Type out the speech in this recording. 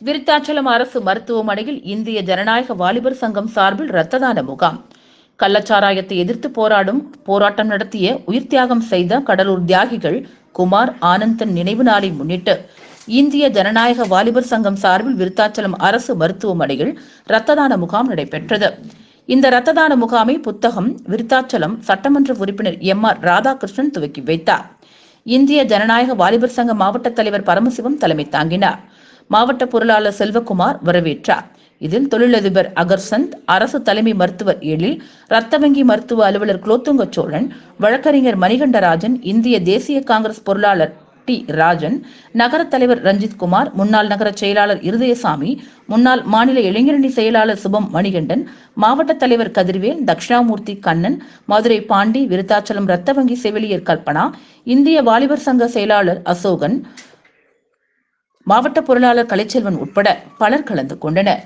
விருத்தாச்சலம் அரசு மருத்துவமனையில் இந்திய ஜனநாயக வாலிபர் சங்கம் சார்பில் இரத்த தான முகாம். கள்ளச்சாராயத்தை எதிர்த்து போராடும் போராட்டம் நடத்திய உயிர் தியாகம் செய்த கடலூர் தியாகிகள் குமார் ஆனந்தன் நினைவு நாளை முன்னிட்டு இந்திய ஜனநாயக வாலிபர் சங்கம் சார்பில் விருத்தாச்சலம் அரசு மருத்துவமனையில் இரத்த தான முகாம் நடைபெற்றது. இந்த இரத்த தான முகாமை புத்தகம் விருத்தாச்சலம் சட்டமன்ற உறுப்பினர் எம் ஆர் ராதாகிருஷ்ணன் துவக்கி வைத்தார். இந்திய ஜனநாயக வாலிபர் சங்க மாவட்ட தலைவர் பரமசிவம் தலைமை தாங்கினார். மாவட்ட பொருளாளர் செல்வகுமார் வரவேற்றார். இதில் தொழிலதிபர் அகர்சந்த் அரசு தலைமை மருத்துவர் எழில் ரத்த வங்கி மருத்துவ அலுவலர் குலோத்துங்க சோழன் வழக்கறிஞர் மணிகண்டராஜன் இந்திய தேசிய காங்கிரஸ் பொருளாளர் டி. ராஜன் நகர தலைவர் ரஞ்சித் குமார் முன்னாள் நகர செயலாளர் இருதயசாமி முன்னாள் மாநில இளைஞரணி செயலாளர் சுபம் மணிகண்டன் மாவட்ட தலைவர் கதிர்வேல் தக்ஷணாமூர்த்தி கண்ணன் மதுரை பாண்டி விருத்தாச்சலம் ரத்த வங்கி செவிலியர் கல்பனா இந்திய வாலிபர் சங்க செயலாளர் அசோகன் மாவட்ட பொருளாளர் கலைச்செல்வன் உட்பட பலர் கலந்து கொண்டனர்.